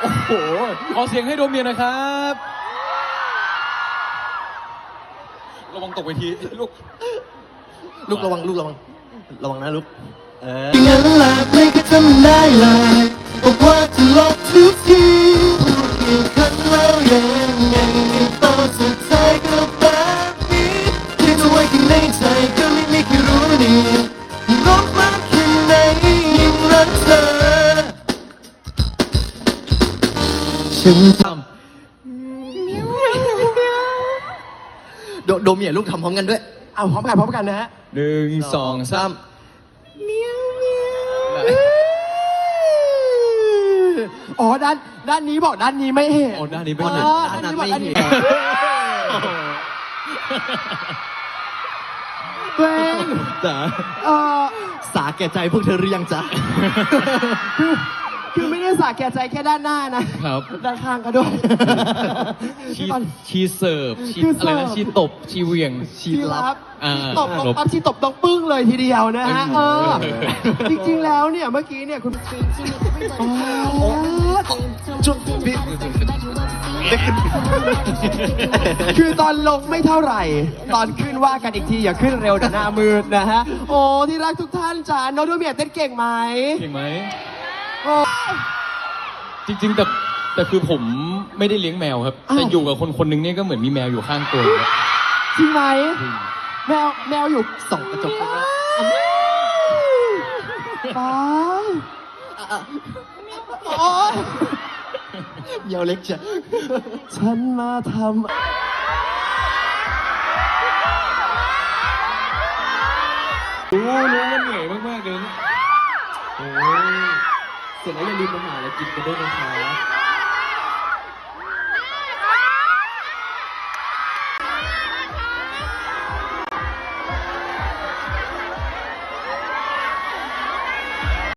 โอ้โห ขอเสียงให้โดเมียนะครับ ระวังตกเวทีลูก ลูกระวังลูกระวัง ระวังนะลูก เอองั้นแหละไม่เคยทำได้เลยบอกว่าจะลบทุกทีพูดกี่ครั้งแล้วยังไงตอนสุดท้ายก็แบบนี้คิดเอาไว้ข้างในใจก็ไม่มีใครรู้นี่ ฉันทำโดโดเมียลูกทำพร้อมกันด้วย เอาพร้อมกันพร้อมกันนะฮะหนึ่งสองสามอ๋อด้านด้านนี้บอกด้านนี้ไม่เห็น โอ้ด้านนี้ไม่อ๋อเห็นด้านนี้บอกด้านนี้ตัวเองจ๋าเออสาแก่ใจพวกเธอหรือยังจ๊ะ คือคือไม่ได้สาแก่ใจแค่ด้านหน้านะ ครับ ด้านข้างก็ด้วยชีตอน ชีเสิร์ฟชีคือเสิอะไรร์ฟ นะชีตบชีเหวียงชีที่รับอ่าที่ตบน้องลบปั๊บที่ตบน้องปึ้งเลยทีเดียวนะฮะเอเอออ จริงๆแล้วเนี่ยเมื่อกี้เนี่ยคุณ จุดพี่คือตอนลงไม่เท่าไหร่ ตอนขึ้นว่ากันอีกที อย่าขึ้นเร็วเดี๋ยวหน้ามืดนะฮะ โอ้ที่รักทุกท่านจ๋าน้องดูเมียเต้นเก่งไหมเห็นไหมโอ้ จริงๆแต่แต่คือผมไม่ได้เลี้ยงแมวครับ อ้าว แต่อยู่กับคนคนหนึงเนี่ยก็เหมือนมีแมวอยู่ข้างตัวเลยจริงไหมแมวแมวอยู่ส่องกระจกกันนะป้าโอ๊ยเมียวเล็กจ้ะฉันมาทำรู้รู้ว่าเหนื่อยมากๆเลยโอ้ยเสร็จแล้วอย่าลืมมาหาอะไรกินกันด้วยนะครับ